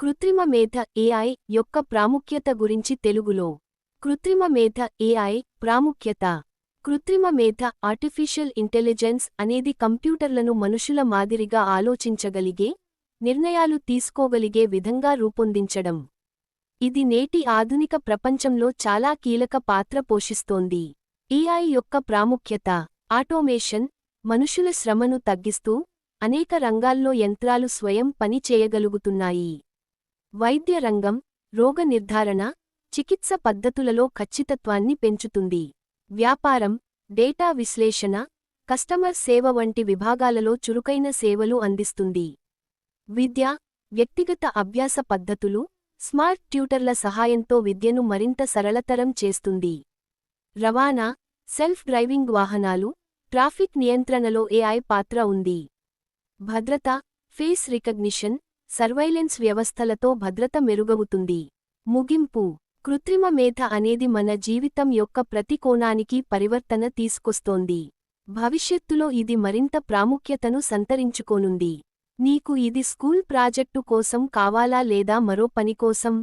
కృత్రిమ మేధ ఏఐ యొక్క ప్రాముఖ్యత గురించి తెలుగులో. కృత్రిమ మేధ ఏఐ ప్రాముఖ్యత. కృత్రిమ మేధ ఆర్టిఫిషియల్ ఇంటెలిజెన్స్ అనేది కంప్యూటర్లను మనుషుల మాదిరిగా ఆలోచించగలిగే నిర్ణయాలు తీసుకోగలిగే విధంగా రూపొందించడం. ఇది నేటి ఆధునిక ప్రపంచంలో చాలా కీలక పాత్ర పోషిస్తోంది. ఏఐ యొక్క ప్రాముఖ్యత ఆటోమేషన్ మనుషుల శ్రమను తగ్గిస్తూ అనేక రంగాల్లో యంత్రాలు స్వయం పని చేయగలుగుతున్నాయి. వైద్య రంగం రోగ నిర్ధారణ చికిత్స పద్ధతులలో ఖచ్చితత్వాన్ని పెంచుతుంది. వ్యాపారం డేటా విశ్లేషణ కస్టమర్ సేవ వంటి విభాగాలలో చురుకైన సేవలు అందిస్తుంది. విద్య వ్యక్తిగత అభ్యాస పద్ధతులు స్మార్ట్ ట్యూటర్ల సహాయంతో విద్యను మరింత సరళతరం చేస్తుంది. రవాణా సెల్ఫ్ డ్రైవింగ్ వాహనాలు ట్రాఫిక్ నియంత్రణలో ఏఐ పాత్ర ఉంది. భద్రత ఫేస్ రికగ్నిషన్ సర్వైలెన్స్ వ్యవస్థలతో భద్రత మెరుగవుతుంది. ముగింపు. కృత్రిమ మేధ అనేది మన జీవితం యొక్క ప్రతి కోణానికి పరివర్తన తీసుకొస్తోంది. భవిష్యత్తులో ఇది మరింత ప్రాముఖ్యతను సంతరించుకోనుంది. నీకు ఇది స్కూల్ ప్రాజెక్టు కోసం కావాలా లేదా మరో పని కోసం?